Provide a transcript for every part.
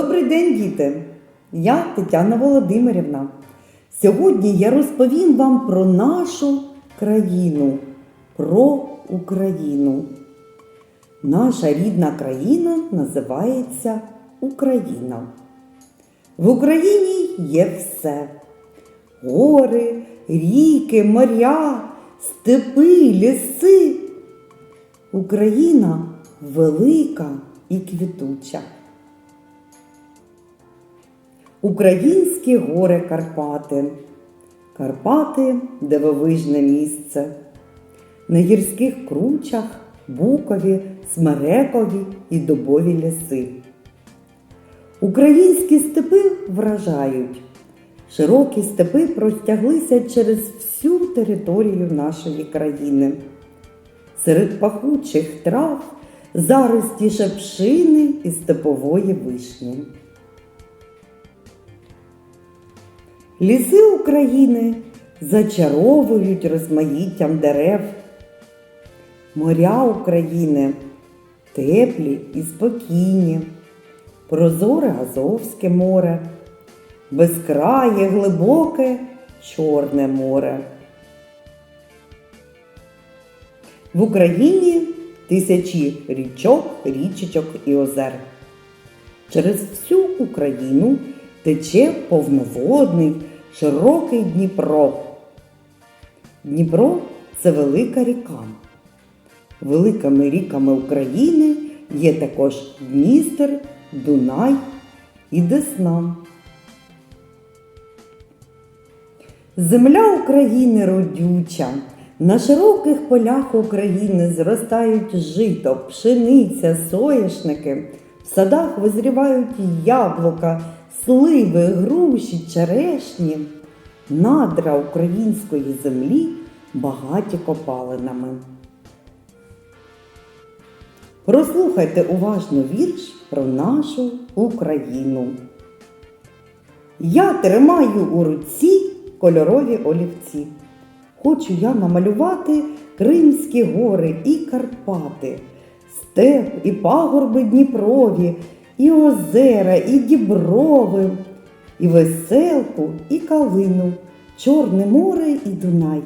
Добрий день, діти! Я Тетяна Володимирівна. Сьогодні я розповім вам про нашу країну, про Україну. Наша рідна країна називається Україна. В Україні є все: гори, ріки, моря, степи, ліси. Україна велика і квітуча. Українські гори Карпати. Карпати дивовижне місце. На гірських кручах букові, смерекові і дубові ліси. Українські степи вражають. Широкі степи простяглися через всю територію нашої країни. Серед пахучих трав зарості шепшини і степової вишні. Ліси України зачаровують розмаїттям дерев. Моря України теплі і спокійні, прозоре Азовське море, безкрає глибоке Чорне море. В Україні тисячі річок, річечок і озер. Через всю Україну тече повноводний широкий Дніпро. Дніпро це велика ріка. Великими ріками України є також Дністер, Дунай і Десна. Земля України родюча. На широких полях України зростають жито, пшениця, соняшники. В садах визрівають яблука, сливи, груші, черешні. Надра української землі багаті копалинами. Прослухайте уважно вірш про нашу Україну. Я тримаю у руці кольорові олівці. Хочу я намалювати Кримські гори і Карпати, степ і пагорби Дніпрові, і озера, і діброви, і веселку, і калину, Чорне море і Дунай.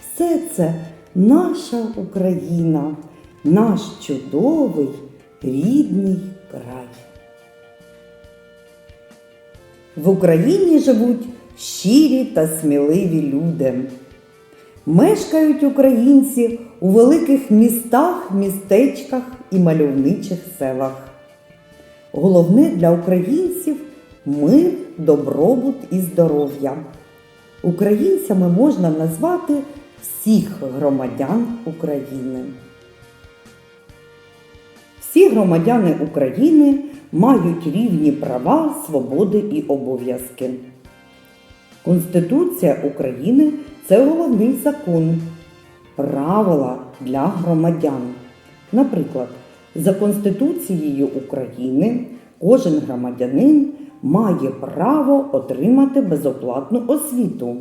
Все це наша Україна, наш чудовий рідний край. В Україні живуть щирі та сміливі люди. Мешкають українці у великих містах, містечках і мальовничих селах. Головне для українців мир, добробут і здоров'я. Українцями можна назвати всіх громадян України. Всі громадяни України мають рівні права, свободи і обов'язки. Конституція України це головний закон, правила для громадян. Наприклад, за Конституцією України кожен громадянин має право отримати безоплатну освіту.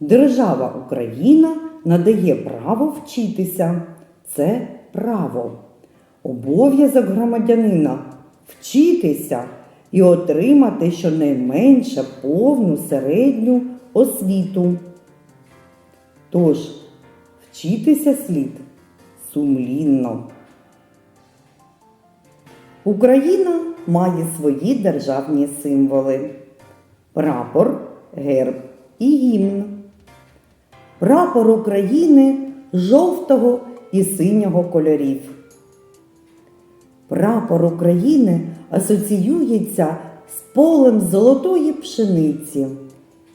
Держава Україна надає право вчитися. Це право. Обов'язок громадянина вчитися і отримати щонайменше повну середню освіту. Тож, вчитися слід сумлінно. Україна має свої державні символи: прапор, герб і гімн. Прапор України жовтого і синього кольорів. Прапор України асоціюється з полем золотої пшениці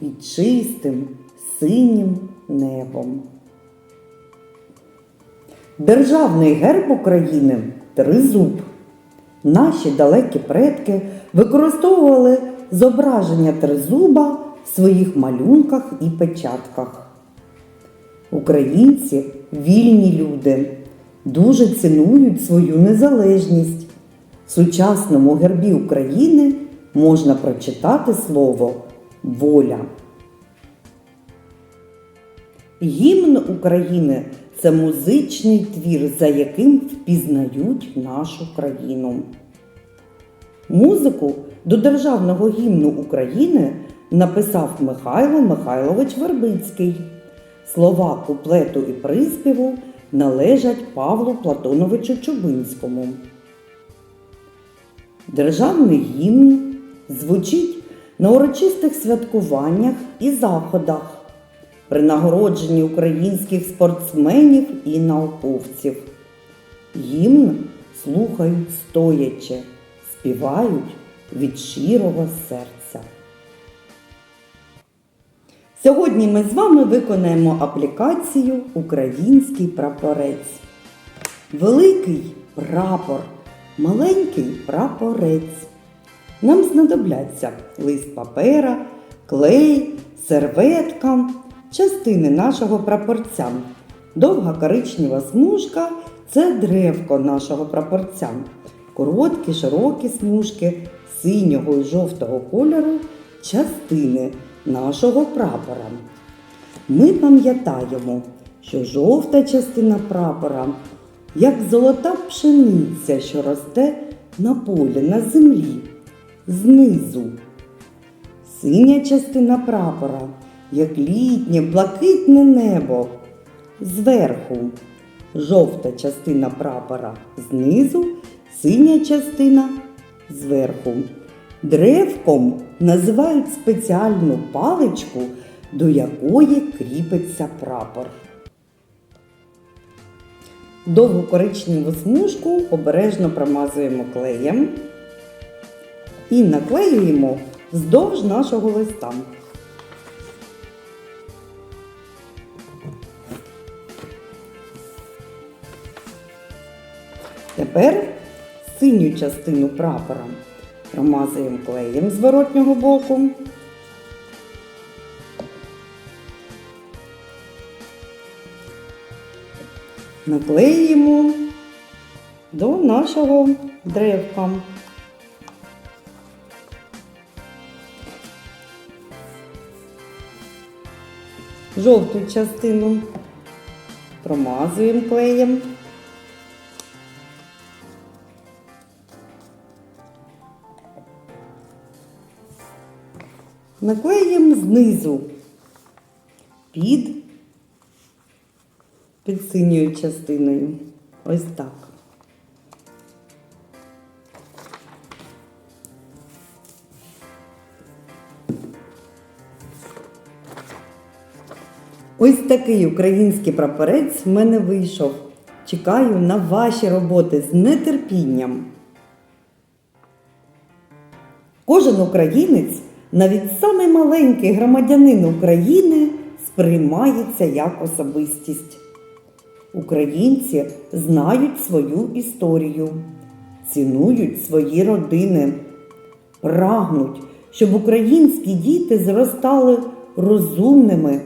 і чистим синім небом. Державний герб України тризуб. Наші далекі предки використовували зображення тризуба в своїх малюнках і печатках. Українці вільні люди, дуже цінують свою незалежність. В сучасному гербі України можна прочитати слово воля. Гімн України це музичний твір, за яким впізнають нашу країну. Музику до Державного гімну України написав Михайло Михайлович Вербицький. Слова куплету і приспіву належать Павлу Платоновичу Чубинському. Державний гімн звучить на урочистих святкуваннях і заходах, при нагородженні українських спортсменів і науковців. Гімн слухають стоячи, співають від щирого серця. Сьогодні ми з вами виконаємо аплікацію Український прапорець. Великий прапор, маленький прапорець. Нам знадобляться лист папера, клей, серветка, частини нашого прапорця. Довга коричнева смужка це древко нашого прапорця. Короткі, широкі смужки синього і жовтого кольору частини нашого прапора. Ми пам'ятаємо, що жовта частина прапора, як золота пшениця, що росте на полі, на землі, знизу. Синя частина прапора, як літнє блакитне небо, зверху. Жовта частина прапора знизу, синя частина зверху. Древком називають спеціальну паличку, до якої кріпиться прапор. Довгу коричневу смужку обережно промазуємо клеєм і наклеюємо вздовж нашого листа. Тепер синю частину прапора промазуємо клеєм з воротнього боку. Наклеїмо до нашого древка. Жовту частину промазуємо клеєм. Наклеїмо знизу під, під синьою частиною. Ось так. Ось такий український прапорець в мене вийшов. Чекаю на ваші роботи з нетерпінням. Кожен українець, навіть самий маленький громадянин України, сприймається як особистість. Українці знають свою історію, цінують свої родини, прагнуть, щоб українські діти зростали розумними,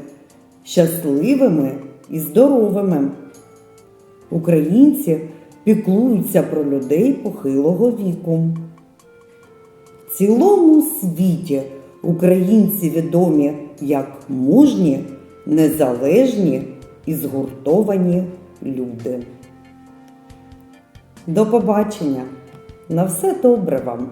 щасливими і здоровими. Українці піклуються про людей похилого віку. В цілому світі українці відомі як мужні, незалежні і згуртовані люди. До побачення! На все добре вам!